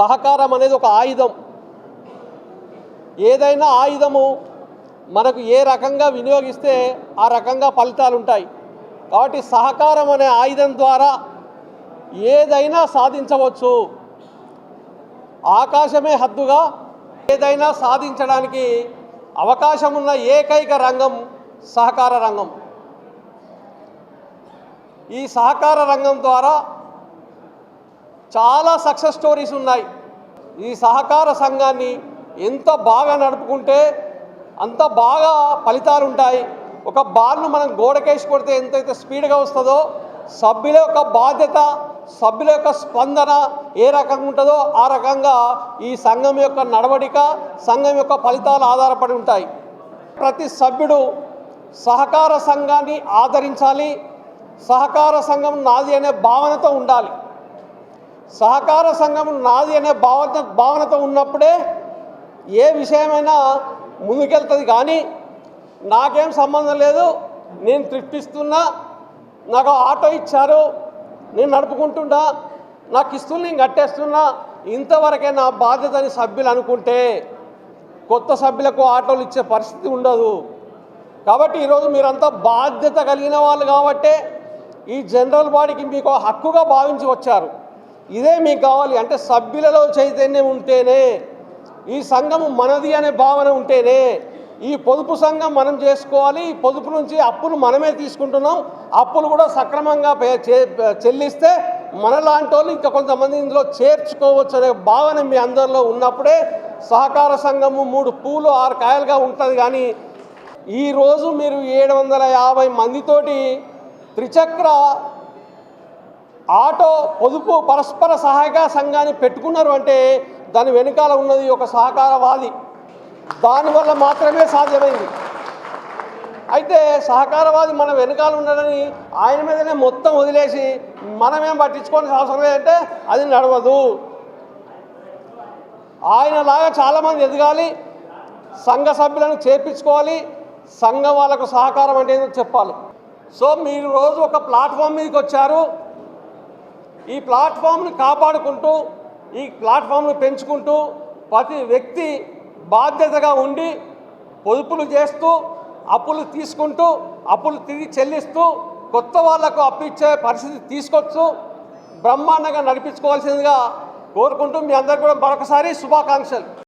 సహకారం అనేది ఒక ఆయుధం. ఏదైనా ఆయుధము మనకు ఏ రకంగా వినియోగిస్తే ఆ రకంగా ఫలితాలు ఉంటాయి. కాబట్టి సహకారం అనే ఆయుధం ద్వారా ఏదైనా సాధించవచ్చు. ఆకాశమే హద్దుగా ఏదైనా సాధించడానికి అవకాశం ఉన్న ఏకైక రంగం సహకార రంగం. ఈ సహకార రంగం ద్వారా చాలా సక్సెస్ స్టోరీస్ ఉన్నాయి. ఈ సహకార సంఘాన్ని ఎంత బాగా నడుపుకుంటే అంత బాగా ఫలితాలు ఉంటాయి ఒక బాల్ను మనం గోడకేసి కొడితే ఎంతైతే స్పీడ్గా వస్తుందో సభ్యుల యొక్క బాధ్యత సభ్యుల యొక్క స్పందన ఏ రకంగా ఉంటుందో ఆ రకంగా ఈ సంఘం యొక్క నడవడిక సంఘం యొక్క ఫలితాలు ఆధారపడి ఉంటాయి. ప్రతి సభ్యుడు సహకార సంఘాన్ని ఆదరించాలి. సహకార సంఘం నాది అనే భావనతో ఉండాలి. సహకార సంఘం నాది అనే భావన భావనతో ఉన్నప్పుడే ఏ విషయమైనా ముందుకెళ్తుంది కానీ నాకేం సంబంధం లేదు. నేను తృప్తిస్తున్నా నాకు ఆటో ఇచ్చారు నేను నడుపుకుంటున్నా నా కిస్తులు నేను కట్టేస్తున్నా ఇంతవరకే నా బాధ్యత అని సభ్యులు అనుకుంటే కొత్త సభ్యులకు ఆటోలు ఇచ్చే పరిస్థితి ఉండదు. కాబట్టి ఈరోజు మీరంతా బాధ్యత కలిగిన వాళ్ళు కాబట్టే ఈ జనరల్ బాడీకి మీకు హక్కుగా భావించి వచ్చారు. ఇదే మీకు కావాలి. అంటే సభ్యులలో చైతన్యం ఉంటేనే ఈ సంఘము మనది అనే భావన ఉంటేనే ఈ పొదుపు సంఘం మనం చేసుకోవాలి. ఈ పొదుపు నుంచి అప్పులు మనమే తీసుకుంటున్నాం. అప్పులు కూడా సక్రమంగా పే- చే- చెల్లిస్తే మనలాంటి వాళ్ళు ఇంకా కొంతమంది ఇందులో చేర్చుకోవచ్చు అనే భావన మీ అందరిలో ఉన్నప్పుడే సహకార సంఘము మూడు పూలు ఆరు కాయలుగా ఉంటుంది. కానీ ఈరోజు మీరు ఏడు వందల యాభై మందితోటి త్రిచక్ర ఆటో పొదుపు పరస్పర సహాయక సంఘాన్ని పెట్టుకున్నారు అంటే దాని వెనుకాల ఉన్నది ఒక సహకారవాది. దానివల్ల మాత్రమే సాధ్యమైంది. అయితే సహకారవాది మన వెనకాల ఉండడని ఆయన మీదనే మొత్తం వదిలేసి మనమేం పట్టించుకోవాల్సిన అవసరం లేదంటే అది నడవదు. ఆయనలాగా చాలామంది ఎదగాలి సంఘ సభ్యులను చేర్పించుకోవాలి సంఘం వాళ్ళకు సహకారం అంటే ఏంటో చెప్పాలి. సో మీరు రోజు ఒక ప్లాట్ఫామ్ మీదకి వచ్చారు ఈ ప్లాట్ఫామ్ను కాపాడుకుంటూ ఈ ప్లాట్ఫామ్ను పెంచుకుంటూ ప్రతి వ్యక్తి బాధ్యతగా ఉండి పొదుపులు చేస్తూ అప్పులు తీసుకుంటూ అప్పులు తిరిగి చెల్లిస్తూ కొత్త వాళ్ళకు అప్పిచ్చే పరిస్థితి తీసుకొచ్చు బ్రహ్మాండంగా నడిపించుకోవాల్సిందిగా కోరుకుంటూ మీ అందరికీ కూడా మరొకసారి శుభాకాంక్షలు.